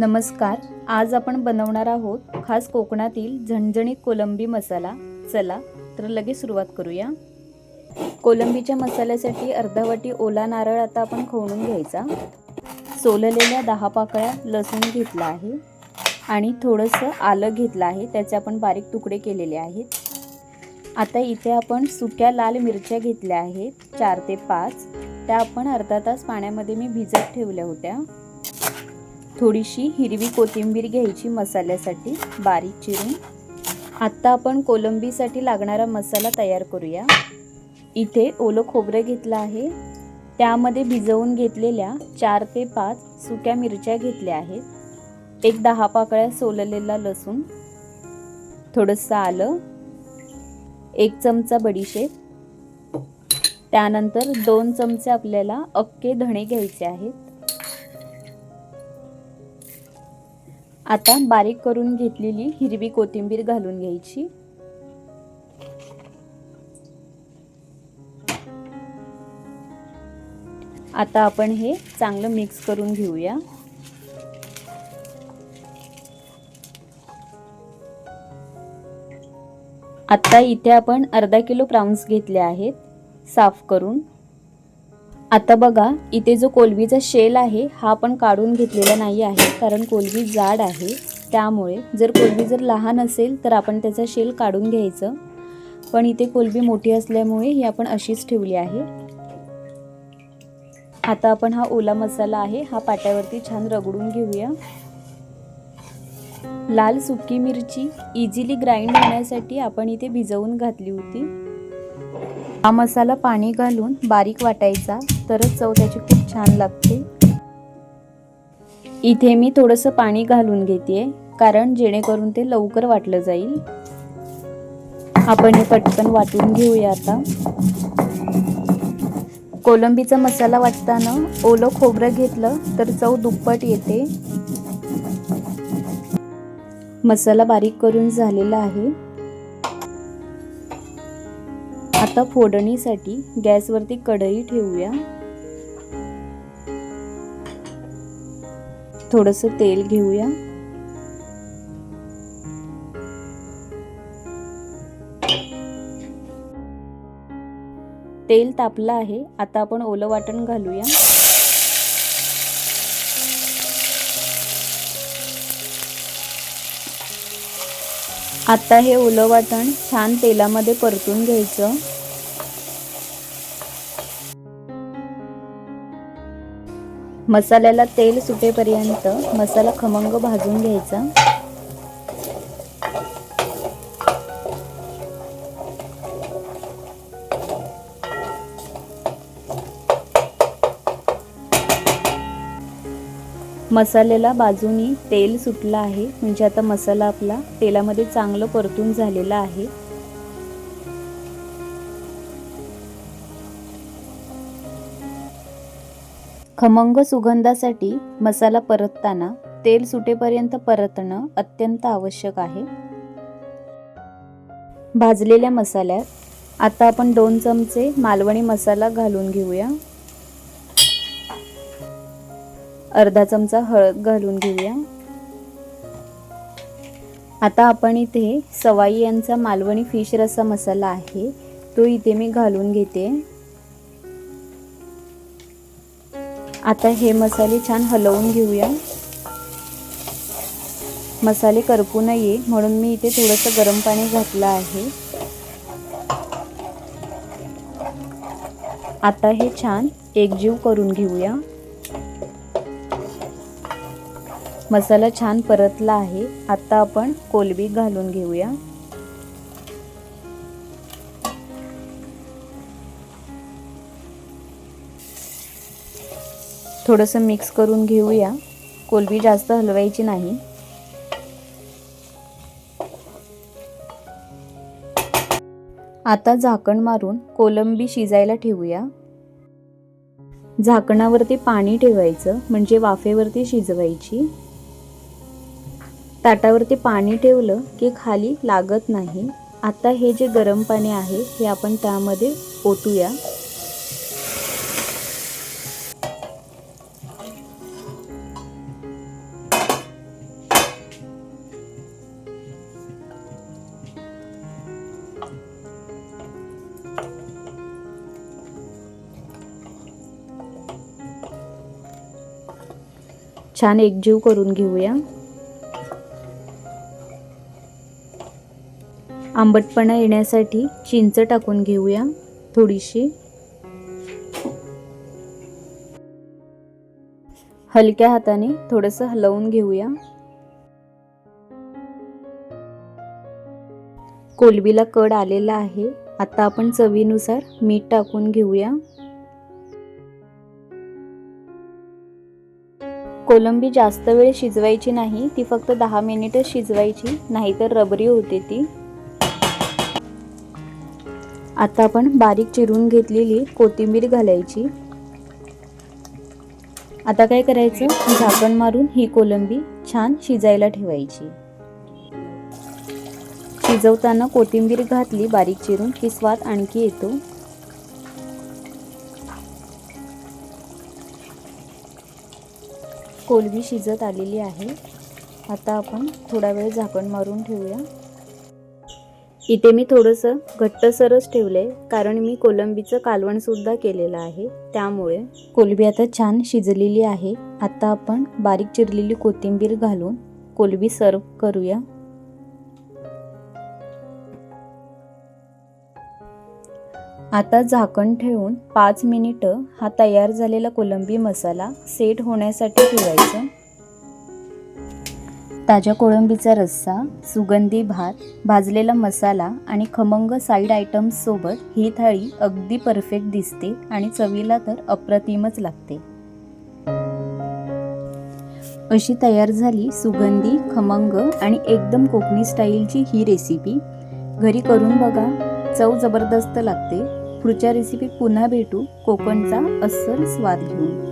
नमस्कार आज आपण बनवणार आहोत खास कोकणातील झणझणीत कोलंबी मसाला. चला तर लगेच सुरुवात करूया. कोलंबीच्या मसाल्यासाठी अर्धा वाटी ओला नारळ आता आपण खवणून घ्यायचा. सोललेल्या दहा पाकळ्या लसूण घेतला आहे आणि थोडंसं आलं घेतलं आहे त्याचे आपण बारीक तुकडे केलेले आहेत. आता इथे आपण सुक्या लाल मिरच्या घेतल्या आहेत चार ते पाच. त्या आपण अर्धा तास पाण्यामध्ये मी भिजत ठेवल्या होत्या. थोडीशी हिरवी कोथिंबीर घ्यायची मसाल्यासाठी बारीक चिरून. आत्ता आपण कोलंबीसाठी लागणारा मसाला तयार करूया. इथे ओलं खोबरं घेतलं आहे. त्यामध्ये भिजवून घेतलेल्या चार ते पाच सुक्या मिरच्या घेतल्या आहेत. एक दहा पाकळ्या सोललेला लसूण थोडंसं आलं एक चमचा बडीशेप. त्यानंतर दोन चमचे आपल्याला अक्के धणे घ्यायचे आहेत. आता बारीक करून घेतलेली हिरवी कोथिंबीर घालून घ्यायची. आता आपण हे चांगलं मिक्स करून घेऊया. आता इथे आपण अर्धा किलो प्राऊन्स घेतले आहेत साफ करून. आता बघा इथे जो कोलबीचा शेल आहे हा पण काढून घेतलेला नाही आहे कारण कोलबी जाड आहे. त्यामुळे जर कोलबी जर लहान असेल तर आपण त्याचा शेल काढून घ्यायचं. पण इथे कोलबी मोठी असल्यामुळे ही आपण अशीच ठेवली आहे. आता आपण हा ओला मसाला आहे हा पाट्यावरती छान रगडून घेऊया. लाल सुकी मिरची इझिली ग्राइंड होण्यासाठी आपण इथे भिजवून घातली होती. हा मसाला पाणी घालून बारीक वाटायचा तरच चव त्याची खूप छान लागते. इथे मी थोडंसं पाणी घालून घेते कारण जेणेकरून ते लवकर वाटलं जाईल. आपण हे पटकन वाटून घेऊया आता. कोलंबीचा मसाला वाटताना ओलं खोबरं घेतलं तर चव दुप्पट येते. मसाला बारीक करून झालेला आहे. आता फोडणीसाठी गॅसवरती कढई ठेवूया. थोडस तेल घेऊया. तेल तापलं आहे. आता आपण ओलं वाटण घालूया. आता हे ओलं वाटण छान तेलामध्ये परतून घ्यायचं. मसाल्याला तेल सुटेपर्यंत मसाला खमंग भाजून घ्यायचा. मसाल्याला बाजूनी तेल सुटलं आहे. म्हणजे आता मसाला आपला तेलामध्ये चांगलं परतून झालेला आहे. खमंग सुगंधासाठी मसाला परतताना तेल सुटेपर्यंत परतणं अत्यंत आवश्यक आहे. भाजलेल्या मसाल्यात आता आपण दोन चमचे मालवणी मसाला घालून घेऊया. अर्धा चमचा हळद घालून घेऊया. आता आपण इथे सवाई यांचा मालवणी फिश रसा मसाला आहे तो इथे मी घालून घेते. आता हे मसाले छान हलवून घेऊया. मसाले करपू नये म्हणून मी इथे थोडंसं गरम पाणी घातलं आहे. आता हे छान एकजीव करून घेऊया. मसाला छान परतला आहे. आता आपण कोलबी घालून घेऊया. थोडंसं मिक्स करून घेऊया. कोलबी जास्त हलवायची नाही. आता झाकण मारून कोलंबी शिजायला ठेवूया. झाकणावरती पाणी ठेवायचं म्हणजे वाफेवरती शिजवायची. ताटावरती पाणी ठेवलं की खाली लागत नाही. आता हे जे गरम पाणी आहे हे आपण त्यामध्ये ओतूया. छान एकजीव करून घेऊया. आंबटपणा येण्यासाठी चिंच टाकून घेऊया थोडीशी. हलक्या हाताने थोडंसं हलवून घेऊया. कोलबीला कड आलेला आहे. आता आपण चवीनुसार मीठ टाकून घेऊया. कोलंबी जास्त वेळ शिजवायची नाही ती फक्त दहा मिनिटच शिजवायची नाहीतर रबरी होते ती. आता आपण बारीक चिरून घेतलेली कोथिंबीर घालायची. आता काय करायचं? झाकण मारून ही कोलंबी छान शिजायला ठेवायची. शिजवताना कोथिंबीर घातली बारीक चिरून की स्वाद आणखी येतो. कोलबी शिजत आलेली आहे. आता आपण थोडा वेळ झाकण मारून ठेवूया. इथे मी थोडंसं घट्टसरच ठेवलं आहे कारण मी कोलंबीचं कालवणसुद्धा केलेलं आहे. त्यामुळे कोलबी आता छान शिजलेली आहे. आता आपण बारीक चिरलेली कोथिंबीर घालून कोलबी सर्व करूया. आता झाकण ठेवून पाच मिनिटं हा तयार झालेला कोलंबी मसाला सेट होण्यासाठी ठेवायचा. ताज्या कोळंबीचा रस्सा सुगंधी भात भाजलेला मसाला आणि खमंग साईड आयटम्ससोबत ही थाळी अगदी परफेक्ट दिसते आणि चवीला तर अप्रतिमच लागते. अशी तयार झाली सुगंधी खमंग आणि एकदम कोकणी स्टाईलची ही रेसिपी घरी करून बघा चव जबरदस्त लागते. पुढच्या रेसिपीत पुन्हा भेटू. कोकणचा अस्सल स्वाद घेऊन.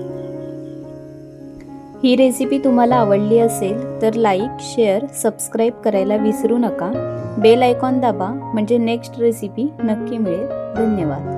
ही रेसिपी तुम्हाला आवडली असेल तर लाईक शेअर सबस्क्राईब करायला विसरू नका. बेल आयकॉन दाबा म्हणजे नेक्स्ट रेसिपी नक्की मिळेल. धन्यवाद.